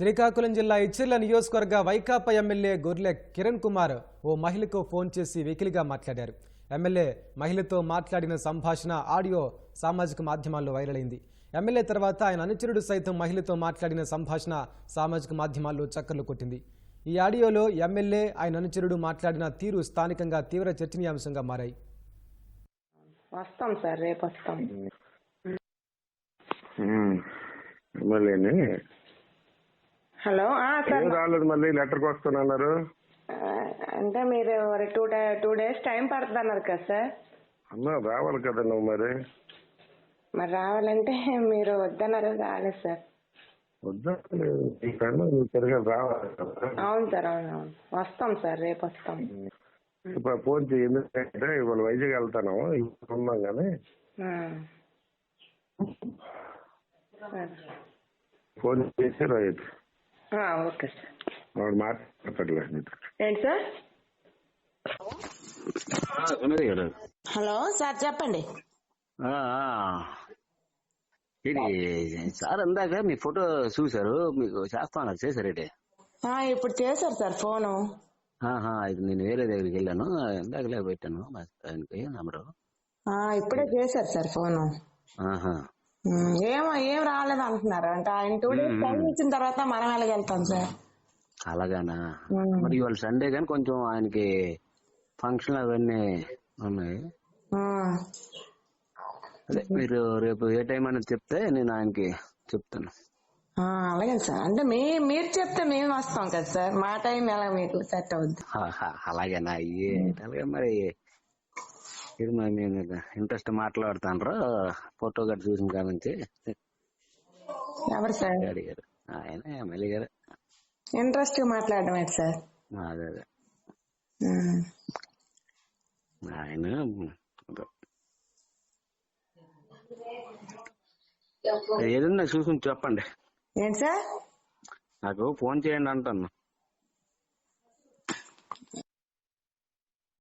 శ్రీకాకుళం జిల్లా ఇచ్చిర్ల నియోజకవర్గ వైకాపా ఎమ్మెల్యే గొర్లె కిరణ్ కుమార్ ఓ మహిళకు ఫోన్ చేసి వెకిలిగా మాట్లాడారు. ఎమ్మెల్యే మహిళతో మాట్లాడిన సంభాషణ ఆడియో సామాజిక మాధ్యమాల్లో వైరల్ అయింది. ఎమ్మెల్యే తర్వాత ఆయన అనుచరుడు సైతం మహిళతో మాట్లాడిన సంభాషణ సామాజిక మాధ్యమాల్లో చక్కర్లు కొట్టింది. ఈ ఆడియోలో ఎమ్మెల్యే ఆయన అనుచరుడు మాట్లాడిన తీరు స్థానికంగా తీవ్ర చర్చనీయాంశంగా మారాయి. వస్తాం సార్ రేపు వస్తాం. హలో ఏం రాలేదు మళ్ళీ లెటర్కి వస్తానన్నారు. అంటే మీరు two day two days time పడుతుంది అన్నారు కదా సార్? అమ్మా రావాలి కదా నువ్వు మరి. మరి రావాలంటే మీరు వద్దన్నారు రాలేదు సార్. వద్దా? ఈ కన్నా నువ్వు తిరగదు రావాలి కదా. అవును సార్ అవును అవును. వస్తాం సార్ రేపు వస్తాం. ఇప్పుడు ఫోన్ చేయి ఎందుకంటే ఇవాళ వైజాగ్ వెళ్తాను ఇప్పుడు ఉన్నాం కానీ. ఆ. ఫోన్ చేసి ఆ, ఓకే సార్. వాడు మాట్లాడలేదు ఏంటి సార్? హలో సార్ చెప్పండి. ఇది సార్ అందాక మీ ఫోటో చూశారు మీకు చేస్తాను చేశారేటి ఆ, ఇప్పుడు చేశారు సార్ ఫోను. ఇది నేను వేరే దగ్గరికి వెళ్ళాను ఇందాకలే పెట్టాను ఆయనకి నంబరు ఆ, ఇప్పుడే చేశారు సార్ ఫోను. ఏమో ఏం రాలేదు అంటున్నారు. అంటే ఆయన టూ డేస్ టైం ఇచ్చిన తర్వాత మనం ఎలాగెళ్తాం సార్? అలాగానా. మరి ఇవాళ సండే కానీ కొంచెం ఆయనకి ఫంక్షన్ అవన్నీ ఉన్నాయి. అదే మీరు రేపు ఏ టైం అనేది చెప్తే నేను ఆయనకి చెప్తాను. అలాగే సార్. అంటే మీ మీరు చెప్తే మేము వస్తాం కదా సార్. మా టైం ఎలా మీకు సెట్ అవుద్ది? అలాగేనా? అలాగే మరి. ఇది నేను ఇంట్రెస్ట్ మాట్లాడుతాను ఫోటో గట్ట చూసిన కాడ నుంచి. ఎవరు సార్? అడిగారు ఆయన ఎమ్మెల్యే గారు. ఇంట్రెస్ట్ మాట్లాడడం ఏంటి సార్? అదే అదే. ఆయన ఏదన్నా చూసుకుని చెప్పండి. ఏంటి సార్? నాకు ఫోన్ చేయండి అంటాను.